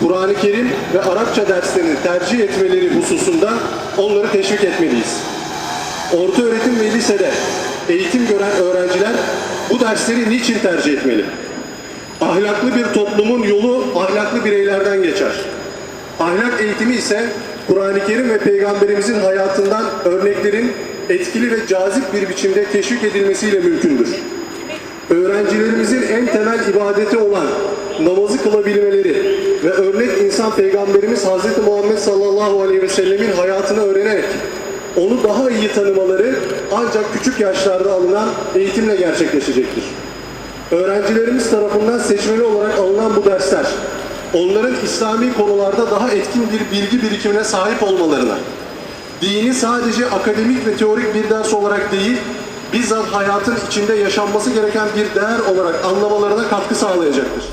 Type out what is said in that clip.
Kur'an-ı Kerim ve Arapça derslerini tercih etmeleri hususunda onları teşvik etmeliyiz. Orta öğretim ve lisede eğitim gören öğrenciler bu dersleri niçin tercih etmeli? Ahlaklı bir toplumun yolu ahlaklı bireylerden geçer. Ahlak eğitimi ise Kur'an-ı Kerim ve Peygamberimizin hayatından örneklerin etkili ve cazip bir biçimde teşvik edilmesiyle mümkündür. Öğrencilerimizin en temel ibadeti olan namazı kılabilmeleri ve örnek insan Peygamberimiz Hz. Muhammed sallallahu aleyhi ve sellemin hayatını öğrenerek onu daha iyi tanımaları ancak küçük yaşlarda alınan eğitimle gerçekleşecektir. Öğrencilerimiz tarafından seçmeli olarak alınan bu dersler, onların İslami konularda daha etkin bir bilgi birikimine sahip olmalarına, dini sadece akademik ve teorik bir ders olarak değil, bizzat hayatın içinde yaşanması gereken bir değer olarak anlamalarına katkı sağlayacaktır.